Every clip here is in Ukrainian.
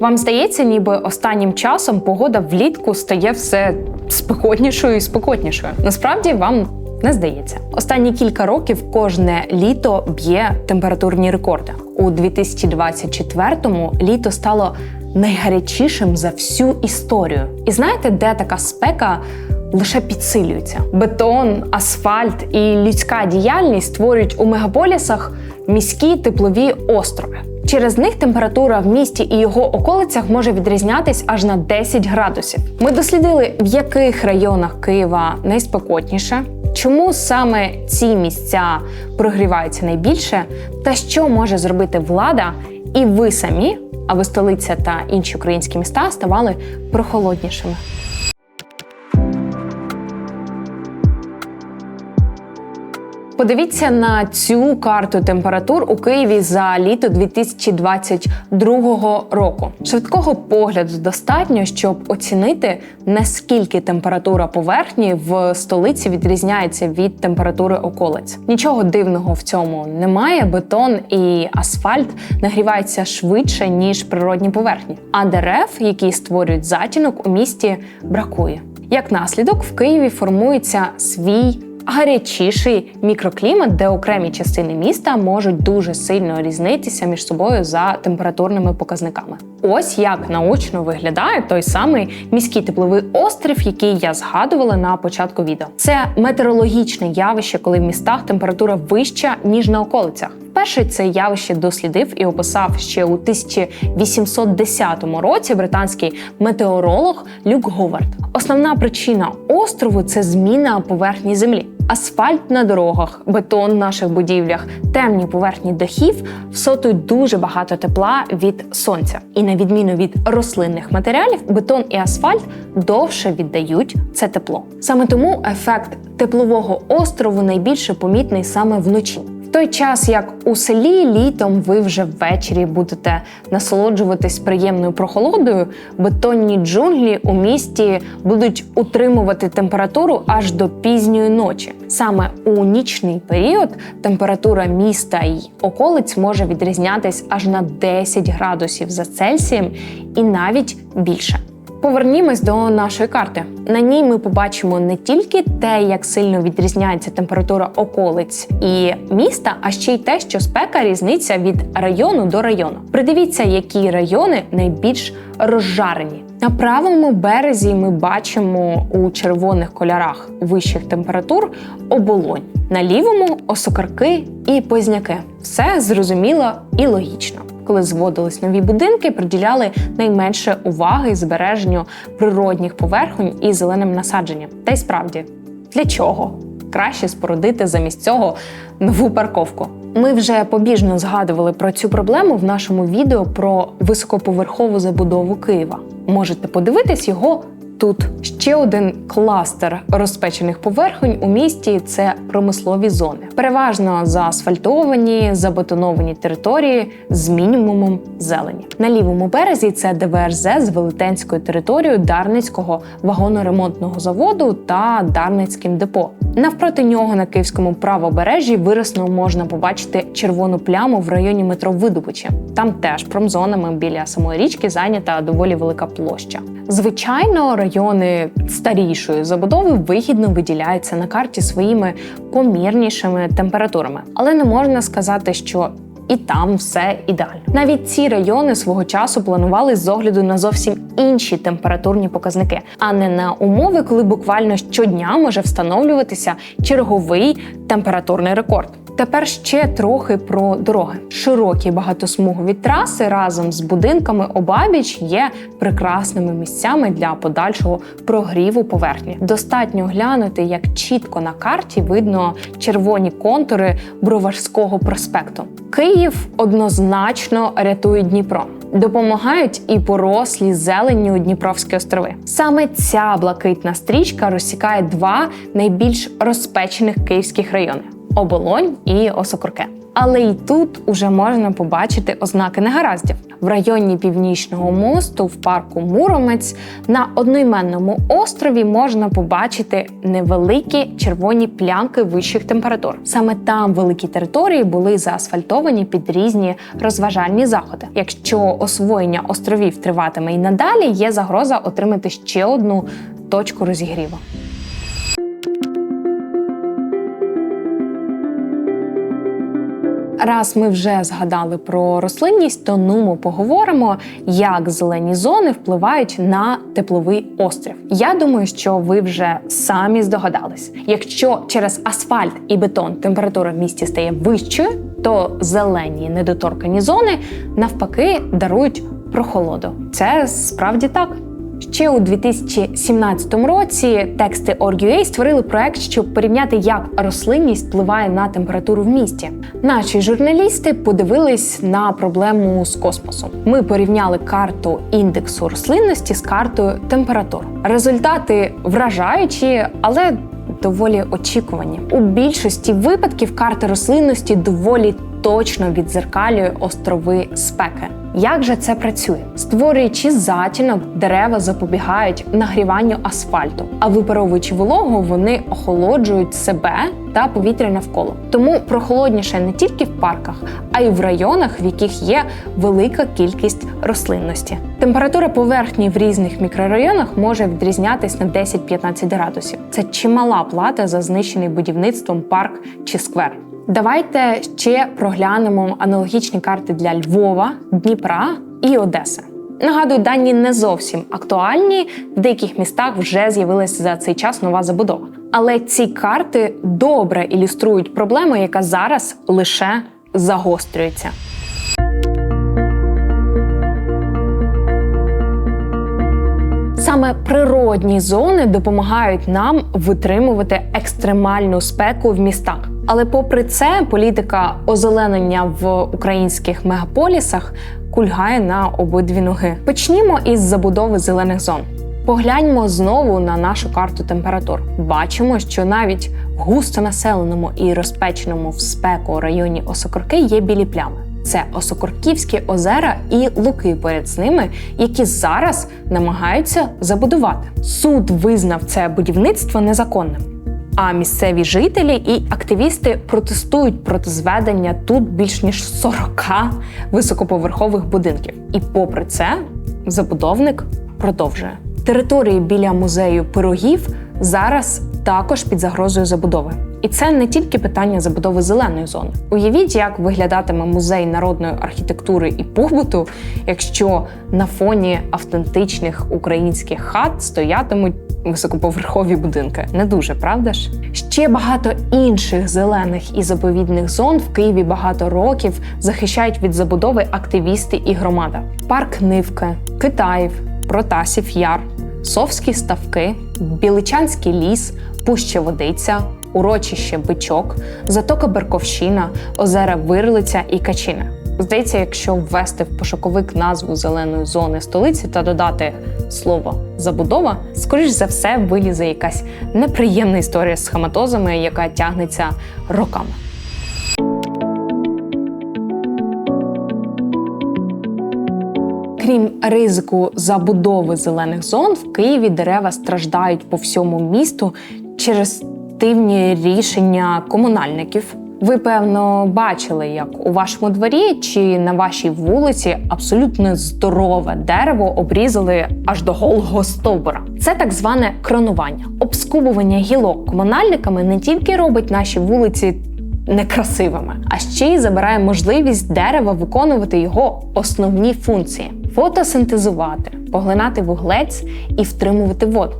Вам здається, ніби останнім часом погода влітку стає все спекотнішою і спекотнішою. Насправді вам не здається. Останні кілька років кожне літо б'є температурні рекорди. У 2024-му літо стало найгарячішим за всю історію. І знаєте, де така спека лише підсилюється? Бетон, асфальт і людська діяльність створюють у мегаполісах міські теплові острови. Через них температура в місті і його околицях може відрізнятись аж на 10 градусів. Ми дослідили, в яких районах Києва найспекотніше, чому саме ці місця прогріваються найбільше, та що може зробити влада, і ви самі, аби столиця та інші українські міста ставали прохолоднішими. Подивіться на цю карту температур у Києві за літо 2022 року. Швидкого погляду достатньо, щоб оцінити наскільки температура поверхні в столиці відрізняється від температури околиць. Нічого дивного в цьому немає. Бетон і асфальт нагріваються швидше ніж природні поверхні, а дерев, які створюють затінок у місті, бракує. Як наслідок, в Києві формується свій гарячіший мікроклімат, де окремі частини міста можуть дуже сильно різнитися між собою за температурними показниками. Ось як наочно виглядає той самий міський тепловий острів, який я згадувала на початку відео. Це метеорологічне явище, коли в містах температура вища ніж на околицях. Перший це явище дослідив і описав ще у 1810 році британський метеоролог Люк Говард. Основна причина острову це зміна поверхні землі. Асфальт на дорогах, бетон в наших будівлях, темні поверхні дахів всотують дуже багато тепла від сонця. І на відміну від рослинних матеріалів, бетон і асфальт довше віддають це тепло. Саме тому ефект теплового острову найбільше помітний саме вночі. В той час, як у селі літом ви вже ввечері будете насолоджуватись приємною прохолодою, бетонні джунглі у місті будуть утримувати температуру аж до пізньої ночі. Саме у нічний період температура міста й околиць може відрізнятись аж на 10 градусів за Цельсієм і навіть більше. Повернімось до нашої карти. На ній ми побачимо не тільки те, як сильно відрізняється температура околиць і міста, а ще й те, що спека різниця від району до району. Придивіться, які райони найбільш розжарені. На правому березі ми бачимо у червоних кольорах вищих температур оболонь, на лівому осокарки і позняки. Все зрозуміло і логічно коли зводились нові будинки, приділяли найменше уваги збереженню природних поверхонь і зеленим насадженням. Та й справді, для чого? Краще спорудити замість цього нову парковку. Ми вже побіжно згадували про цю проблему в нашому відео про високоповерхову забудову Києва. Можете подивитись його Тут ще один кластер розпечених поверхонь у місті це промислові зони, переважно заасфальтовані, забетоновані території з мінімумом зелені. На лівому березі це ДВРЗ з велетенською територією Дарницького вагоноремонтного заводу та Дарницьким депо. Навпроти нього на київському правобережжі виросно можна побачити червону пляму в районі метро Видобичі. Там теж промзонами біля самої річки зайнята доволі велика площа. Звичайно, райони старішої забудови вигідно виділяються на карті своїми помірнішими температурами, але не можна сказати, що і там все ідеально. Навіть ці райони свого часу планували з огляду на зовсім інші температурні показники, а не на умови, коли буквально щодня може встановлюватися черговий температурний рекорд. Тепер ще трохи про дороги. Широкі багатосмугові траси разом з будинками обабіч є прекрасними місцями для подальшого прогріву поверхні. Достатньо глянути, як чітко на карті видно червоні контури Броварського проспекту. Київ однозначно рятує Дніпро. Допомагають і порослі зеленню Дніпровські острови. Саме ця блакитна стрічка розсікає два найбільш розпечених київських райони оболонь і осокорке. Але й тут уже можна побачити ознаки негараздів. В районі Північного мосту в парку Муромець на одноіменному острові можна побачити невеликі червоні плянки вищих температур. Саме там великі території були заасфальтовані під різні розважальні заходи. Якщо освоєння островів триватиме і надалі, є загроза отримати ще одну точку розігріву. Раз ми вже згадали про рослинність, то ну ми поговоримо, як зелені зони впливають на тепловий острів. Я думаю, що ви вже самі здогадались. Якщо через асфальт і бетон температура в місті стає вищою, то зелені недоторкані зони навпаки дарують прохолоду. Це справді так. Ще у 2017 році тексти Org.ua створили проект, щоб порівняти, як рослинність впливає на температуру в місті. Наші журналісти подивились на проблему з космосом. Ми порівняли карту індексу рослинності з картою температур. Результати вражаючі, але доволі очікувані. У більшості випадків карта рослинності доволі точно відзеркалює острови спеки. Як же це працює? Створюючи затінок, дерева запобігають нагріванню асфальту, а випаровуючи вологу, вони охолоджують себе та повітря навколо. Тому прохолодніше не тільки в парках, а й в районах, в яких є велика кількість рослинності. Температура поверхні в різних мікрорайонах може відрізнятись на 10-15 градусів. Це чимала плата за знищений будівництвом парк чи сквер. Давайте ще проглянемо аналогічні карти для Львова, Дніпра і Одеси. Нагадую, дані не зовсім актуальні. В деяких містах вже з'явилася за цей час нова забудова. Але ці карти добре ілюструють проблему, яка зараз лише загострюється. Саме природні зони допомагають нам витримувати екстремальну спеку в містах. Але попри це, політика озеленення в українських мегаполісах кульгає на обидві ноги. Почнімо із забудови зелених зон. Погляньмо знову на нашу карту температур. Бачимо, що навіть в густонаселеному і розпеченому в спеку районі Осокорки є білі плями. Це Осокорківські озера і луки поряд з ними, які зараз намагаються забудувати. Суд визнав це будівництво незаконним. А місцеві жителі і активісти протестують проти зведення тут більш ніж 40 високоповерхових будинків. І попри це, забудовник продовжує. Території біля музею пирогів зараз також під загрозою забудови. І це не тільки питання забудови зеленої зони. Уявіть, як виглядатиме музей народної архітектури і побуту, якщо на фоні автентичних українських хат стоятимуть високоповерхові будинки. Не дуже, правда ж? Ще багато інших зелених і заповідних зон в Києві багато років захищають від забудови активісти і громада. Парк Нивки, Китаїв, Протасів Яр, Совські ставки, Біличанський ліс, Пуща Водиця. Урочище Бичок, Затока Берковщина, озера Вирлиця і Качина. Здається, якщо ввести в пошуковик назву зеленої зони столиці та додати слово забудова, скоріш за все вилізе якась неприємна історія з схематозами, яка тягнеться роками. Крім ризику забудови зелених зон, в Києві дерева страждають по всьому місту через активні рішення комунальників. Ви певно бачили, як у вашому дворі чи на вашій вулиці абсолютно здорове дерево обрізали аж до голого стовбура. Це так зване кронування. Обскубування гілок комунальниками не тільки робить наші вулиці некрасивими, а ще й забирає можливість дерева виконувати його основні функції фотосинтезувати, поглинати вуглець і втримувати воду.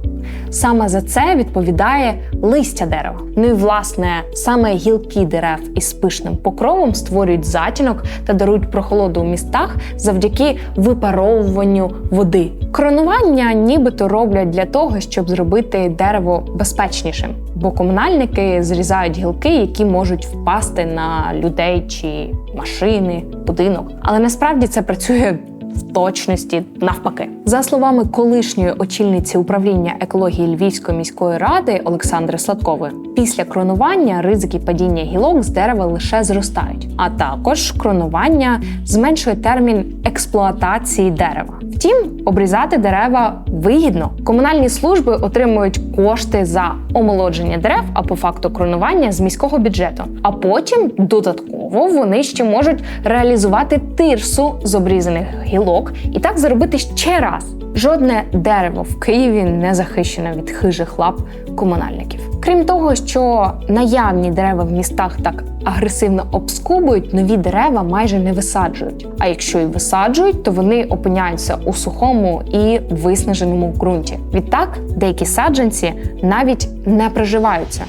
Саме за це відповідає листя дерева. Ну і власне саме гілки дерев із пишним покровом створюють затінок та дарують прохолоду у містах завдяки випаровуванню води. Кронування нібито роблять для того, щоб зробити дерево безпечнішим, бо комунальники зрізають гілки, які можуть впасти на людей чи машини, будинок. Але насправді це працює в точності навпаки. За словами колишньої очільниці управління екології Львівської міської ради Олександри Сладкової, після кронування ризики падіння гілок з дерева лише зростають, а також кронування зменшує термін експлуатації дерева. Втім, обрізати дерева вигідно. Комунальні служби отримують кошти за омолодження дерев, а по факту кронування з міського бюджету. А потім додатково вони ще можуть реалізувати тирсу з обрізаних гілок і так заробити ще раз. Жодне дерево в Києві не захищене від хижих лап комунальників. Крім того, що наявні дерева в містах так агресивно обскубують, нові дерева майже не висаджують. А якщо і висаджують, то вони опиняються у сухому і виснаженому ґрунті. Відтак деякі саджанці навіть не приживаються.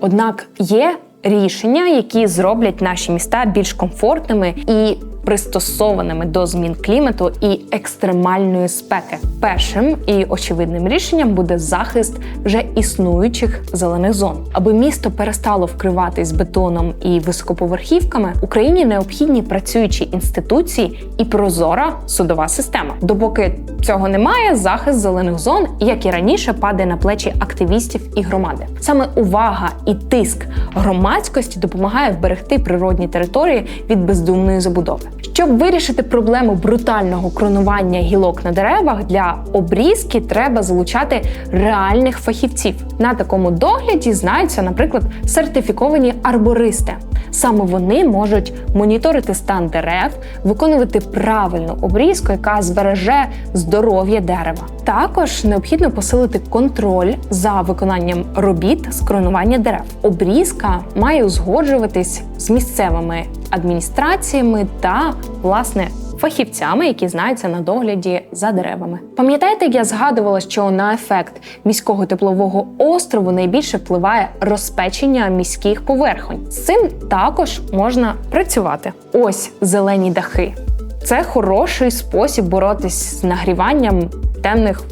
Однак є рішення, які зроблять наші міста більш комфортними і пристосованими до змін клімату і екстремальної спеки. Першим і очевидним рішенням буде захист вже існуючих зелених зон. Аби місто перестало вкриватись бетоном і високоповерхівками, Україні необхідні працюючі інституції і прозора судова система. Допоки цього немає, захист зелених зон, як і раніше, падає на плечі активістів і громади. Саме увага і тиск громадськості допомагає вберегти природні території від бездумної забудови. Щоб вирішити проблему брутального кронування гілок на деревах для обрізки, треба залучати реальних фахівців. На такому догляді знаються, наприклад, сертифіковані арбористи. Саме вони можуть моніторити стан дерев, виконувати правильну обрізку, яка збереже здоров'я дерева. Також необхідно посилити контроль за виконанням робіт з кронування дерев. Обрізка має узгоджуватись з місцевими адміністраціями та власне. Фахівцями, які знаються на догляді за деревами, пам'ятаєте, як я згадувала, що на ефект міського теплового острову найбільше впливає розпечення міських поверхонь. З цим також можна працювати. Ось зелені дахи. Це хороший спосіб боротись з нагріванням темних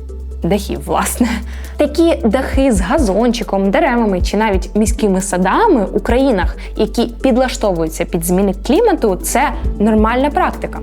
дахів, власне. Такі дахи з газончиком, деревами чи навіть міськими садами у країнах, які підлаштовуються під зміни клімату, це нормальна практика.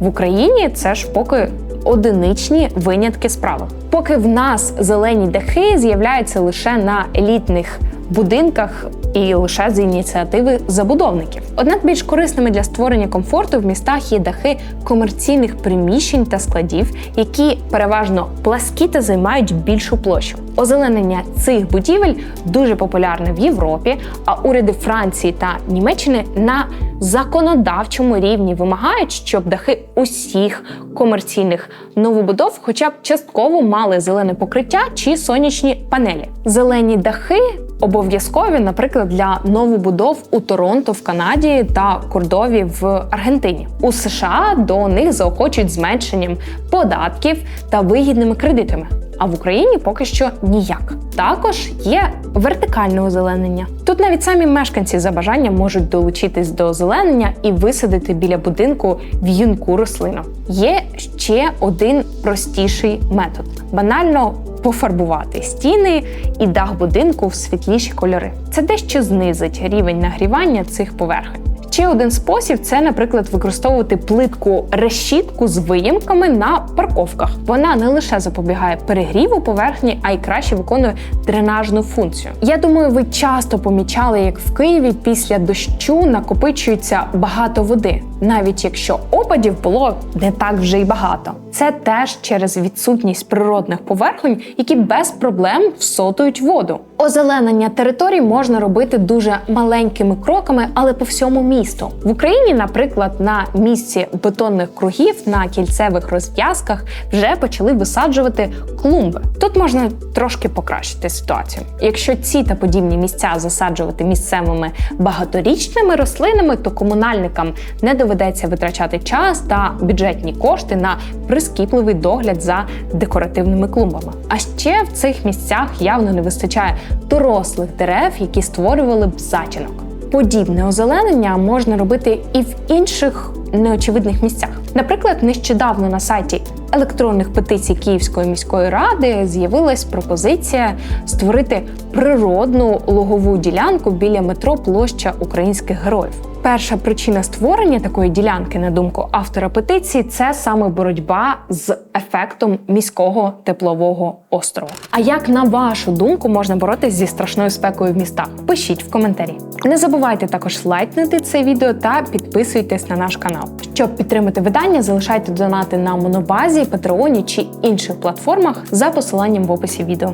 В Україні це ж поки одиничні винятки справи. Поки в нас зелені дахи з'являються лише на елітних будинках і лише з ініціативи забудовників. Однак більш корисними для створення комфорту в містах є дахи комерційних приміщень та складів, які переважно пласкі та займають більшу площу. Озеленення цих будівель дуже популярне в Європі, а уряди Франції та Німеччини на законодавчому рівні вимагають, щоб дахи усіх комерційних новобудов, хоча б частково мали зелене покриття чи сонячні панелі. Зелені дахи обов'язкові, наприклад, для новобудов у Торонто в Канаді та Кордові в Аргентині. У США до них заохочують зменшенням податків та вигідними кредитами. А в Україні поки що ніяк. Також є вертикальне озеленення. Тут навіть самі мешканці за бажанням можуть долучитись до озеленення і висадити біля будинку в'юнку рослину. Є ще один простіший метод: банально пофарбувати стіни і дах будинку в світліші кольори. Це дещо знизить рівень нагрівання цих поверхень. Ще один спосіб це, наприклад, використовувати плитку решітку з виїмками на парковках. Вона не лише запобігає перегріву поверхні, а й краще виконує дренажну функцію. Я думаю, ви часто помічали, як в Києві після дощу накопичується багато води, навіть якщо опадів було не так вже й багато. Це теж через відсутність природних поверхонь, які без проблем всотують воду. Озеленення територій можна робити дуже маленькими кроками, але по всьому місту. В Україні, наприклад, на місці бетонних кругів на кільцевих розв'язках вже почали висаджувати клумби. Тут можна трошки покращити ситуацію. Якщо ці та подібні місця засаджувати місцевими багаторічними рослинами, то комунальникам не доведеться витрачати час та бюджетні кошти на прискіпливий догляд за декоративними клумбами. А ще в цих місцях явно не вистачає дорослих дерев, які створювали б затінок. Подібне озеленення можна робити і в інших неочевидних місцях. Наприклад, нещодавно на сайті електронних петицій Київської міської ради з'явилась пропозиція створити природну логову ділянку біля метро площа українських героїв. Перша причина створення такої ділянки, на думку автора петиції, це саме боротьба з ефектом міського теплового острова. А як на вашу думку можна боротися зі страшною спекою в містах? Пишіть в коментарі. Не забувайте також лайкнути це відео та підписуйтесь на наш канал. Щоб підтримати видання, залишайте донати на монобазі, патреоні чи інших платформах за посиланням в описі відео.